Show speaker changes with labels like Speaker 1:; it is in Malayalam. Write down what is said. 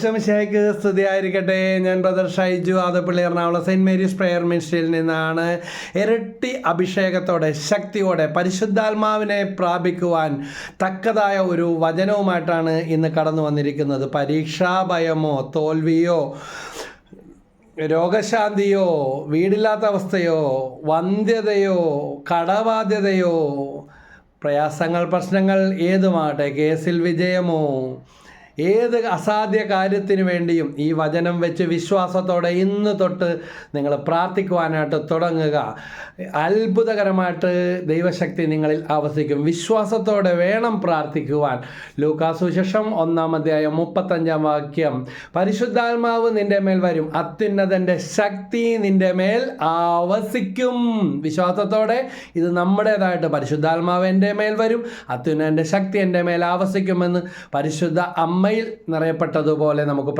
Speaker 1: ശംശയ്ക്ക് സ്തുതിയായിരിക്കട്ടെ. ഞാൻ brother Shaiju Adappally Ernakulam Saint Mary's prayer മിനിസ്ട്രിയിൽ നിന്നാണ് ഇരട്ടി അഭിഷേകത്തോടെ ശക്തിയോടെ പരിശുദ്ധാത്മാവിനെ പ്രാപിക്കുവാൻ തക്കതായ ഒരു വചനവുമായിട്ടാണ് ഇന്ന് കടന്നു വന്നിരിക്കുന്നത്. പരീക്ഷാ ഭയമോ തോൽവിയോ രോഗശാന്തിയോ വീടില്ലാത്ത അവസ്ഥയോ വന്ധ്യതയോ കടബാധ്യതയോ പ്രയാസങ്ങൾ പ്രശ്നങ്ങൾ ഏതുമാകട്ടെ കേസിൽ വിജയമോ ഏത് അസാധ്യ കാര്യത്തിന് വേണ്ടിയും ഈ വചനം വെച്ച് വിശ്വാസത്തോടെ ഇന്ന് തൊട്ട് നിങ്ങൾ പ്രാർത്ഥിക്കുവാനായിട്ട് തുടങ്ങുക. അത്ഭുതകരമായിട്ട് ദൈവശക്തി നിങ്ങളിൽ ആവസിക്കും. വിശ്വാസത്തോടെ വേണം പ്രാർത്ഥിക്കുവാൻ. ലൂക്കാസുശേഷം ഒന്നാം അധ്യായം മുപ്പത്തഞ്ചാം വാക്യം. പരിശുദ്ധാത്മാവ് നിന്റെ മേൽ വരും. അത്യുന്നതന്റെ ശക്തി നിന്റെ മേൽ ആവസിക്കും. വിശ്വാസത്തോടെ ഇത് നമ്മുടേതായിട്ട് പരിശുദ്ധാത്മാവ് എന്റെ മേൽ വരും. അത്യുന്നതന്റെ ശക്തി എന്റെ മേൽ ആവസിക്കുമെന്ന് പരിശുദ്ധ അമ്മയിൽ നിറയപ്പെട്ടതുപോലെ നമുക്ക്